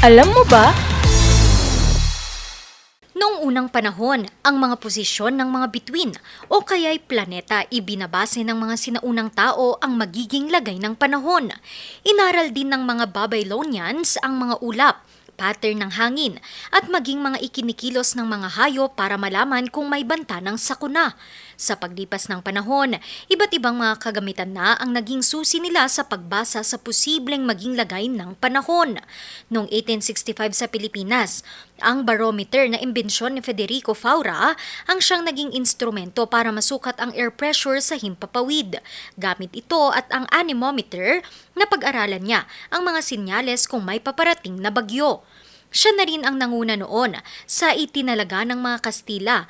Alam mo ba? Noong unang panahon, ang mga posisyon ng mga bituin o kaya'y planeta ibinabase ng mga sinaunang tao ang magiging lagay ng panahon. Inaral din ng mga Babylonians ang mga ulap, pattern ng hangin, at maging mga ikinikilos ng mga hayop para malaman kung may banta ng sakuna. Sa paglipas ng panahon, iba't ibang mga kagamitan na ang naging susi nila sa pagbasa sa posibleng maging lagay ng panahon. Noong 1865 sa Pilipinas, ang barometer na imbensyon ni Federico Faura ang siyang naging instrumento para masukat ang air pressure sa himpapawid. Gamit ito at ang anemometer na pag-aralan niya ang mga sinyales kung may paparating na bagyo. Siya na rin ang nanguna noon sa itinalaga ng mga Kastila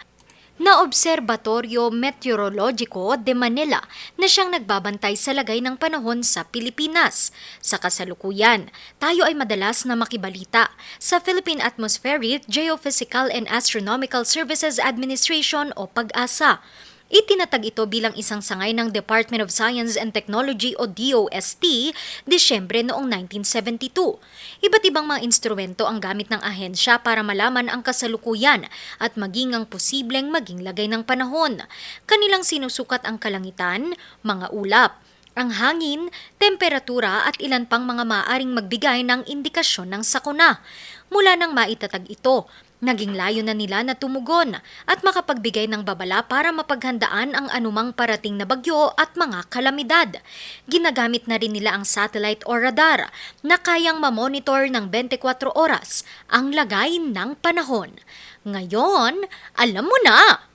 na Observatorio Meteorologico de Manila na siyang nagbabantay sa lagay ng panahon sa Pilipinas. Sa kasalukuyan, tayo ay madalas na makibalita sa Philippine Atmospheric, Geophysical and Astronomical Services Administration o PAG-ASA. Itinatag ito bilang isang sangay ng Department of Science and Technology o DOST, Disyembre noong 1972. Iba't ibang mga instrumento ang gamit ng ahensya para malaman ang kasalukuyan at maging ang posibleng maging lagay ng panahon. Kanilang sinusukat ang kalangitan, mga ulap, ang hangin, temperatura at ilan pang mga maaring magbigay ng indikasyon ng sakuna. Mula nang maitatag ito, naging layo na nila na tumugon at makapagbigay ng babala para mapaghandaan ang anumang parating na bagyo at mga kalamidad. Ginagamit na rin nila ang satellite o radar na kayang mamonitor ng 24 oras ang lagay ng panahon. Ngayon, alam mo na!